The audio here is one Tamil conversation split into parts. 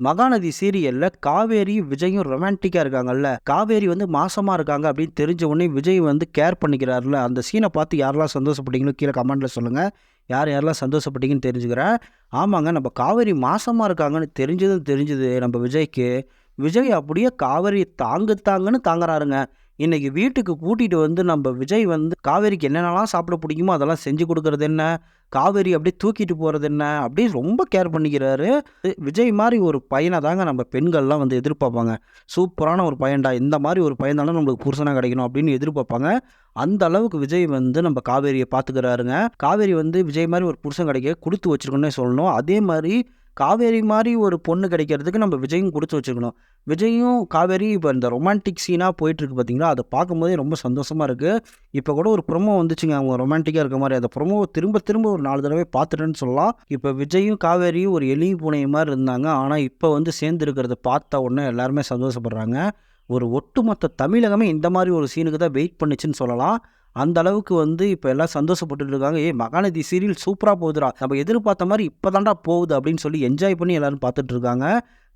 மகாநதி சீரியல்ல காவேரி விஜயும் ரொமான்டிக்கா இருக்காங்கல்ல. காவேரி வந்து மாசமா இருக்காங்க அப்படின்னு தெரிஞ்ச உடனே விஜய் வந்து கேர் பண்ணிக்கிறாருல அந்த சீனை பார்த்து யாரெல்லாம் சந்தோஷப்பட்டீங்களோ கீழே கமெண்ட்ல சொல்லுங்க. யார் யாரெல்லாம் சந்தோஷப்பட்டீங்கன்னு தெரிஞ்சுக்கிறேன். ஆமாங்க நம்ம காவேரி மாசமா இருக்காங்கன்னு தெரிஞ்சதும் தெரிஞ்சது நம்ம விஜய்க்கு. விஜய் அப்படியே காவேரி தாங்கு தாங்கன்னு தாங்குறாருங்க. இன்றைக்கி வீட்டுக்கு கூட்டிகிட்டு வந்து நம்ம விஜய் வந்து காவேரிக்கு என்னென்னலாம் சாப்பிட பிடிக்குமோ அதெல்லாம் செஞ்சு கொடுக்குறது என்ன? காவேரி அப்படியே தூக்கிட்டு போகிறது என்ன? அப்படியே ரொம்ப கேர் பண்ணிக்கிறாரு. விஜய் மாதிரி ஒரு பையனை தாங்க நம்ம பெண்கள்லாம் வந்து எதிர்பார்ப்பாங்க. சூப்பரான ஒரு பையன்டா இந்த மாதிரி ஒரு பையன் தானே நம்மளுக்கு புருஷனாக கிடைக்கணும் அப்படின்னு எதிர்பார்ப்பாங்க. அந்த அளவுக்கு விஜய் வந்து நம்ம காவேரியை பார்த்துக்கிறாருங்க. காவேரி வந்து விஜய் மாதிரி ஒரு புருஷன் கிடைக்க கொடுத்து வச்சிருக்கோன்னே சொல்லணும். அதே மாதிரி காவேரி மாதிரி ஒரு பொண்ணு கிடைக்கிறதுக்கு நம்ம விஜயும் கொடுத்து வச்சுக்கணும் விஜயும் காவேரி இப்போ இந்த ரொமான்டிக் சீனாக போயிட்டுருக்கு பார்த்தீங்களா அதை பார்க்கும்போதே ரொம்ப சந்தோஷமாக இருக்குது இப்போ கூட ஒரு ப்ரொமோ வந்துச்சுங்க. அவங்க ரொமான்டிக்காக இருக்க மாதிரி. அந்த ப்ரொமோவை திரும்ப திரும்ப ஒரு நாலு தடவை பார்த்துட்டேன்னு சொல்லலாம். இப்போ விஜயும் காவேரியும் ஒரு எலி பூனை மாதிரி இருந்தாங்க. ஆனால் இப்போ வந்து சேர்ந்து இருக்கிறத பார்த்த உடனே எல்லாருமே சந்தோஷப்படுறாங்க. ஒரு ஒட்டுமொத்த தமிழகமே இந்த மாதிரி ஒரு சீனுக்கு தான் வெயிட் பண்ணுச்சுன்னு சொல்லலாம். அந்த அளவுக்கு வந்து இப்போ எல்லாம் சந்தோஷப்பட்டுட்டு இருக்காங்க. ஏ மகாநதி சீரியல் சூப்பராக போகுதுடா. நம்ம எதிர்பார்த்த மாதிரி இப்போ தாண்டா போகுது அப்படின்னு சொல்லி என்ஜாய் பண்ணி எல்லோரும் பார்த்துட்டு இருக்காங்க.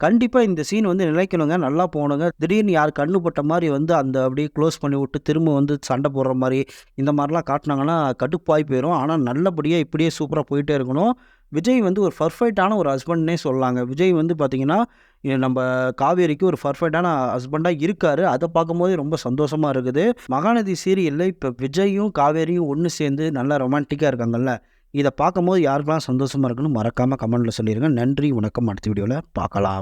கண்டிப்பாக இந்த சீன் வந்து நிலைக்கணுங்க. நல்லா போகணுங்க. திடீர்னு யார் கண்ணு பட்ட மாதிரி வந்து அந்த அப்படியே க்ளோஸ் பண்ணி விட்டு திரும்ப வந்து சண்டை போடுற மாதிரி இந்த மாதிரிலாம் காட்டினாங்கன்னா கடுப்பாய் போயிடும் ஆனால் நல்லபடியாக இப்படியே சூப்பராக போயிட்டே இருக்கணும். விஜய் வந்து ஒரு பர்ஃபெக்டான ஒரு ஹஸ்பண்ட்னே சொல்லலாங்க. விஜய் வந்து பார்த்திங்கன்னா நம்ம காவேரிக்கு ஒரு பர்ஃபெக்டான ஹஸ்பண்டாக இருக்கார். அதை பார்க்கும்போது ரொம்ப சந்தோஷமாக இருக்குது. மகாநதி சீரியலில் இப்போ விஜயும் காவேரியும் ஒன்று சேர்ந்து நல்லா ரொமான்டிக்காக இருக்காங்கல்ல. இதை பார்க்கும்போது யாருக்கெல்லாம் சந்தோஷமாக இருக்குன்னு மறக்காமல் கமெண்ட்டில் சொல்லிடுங்க நன்றி வணக்கம். அடுத்த வீடியோவில் பார்க்கலாம்.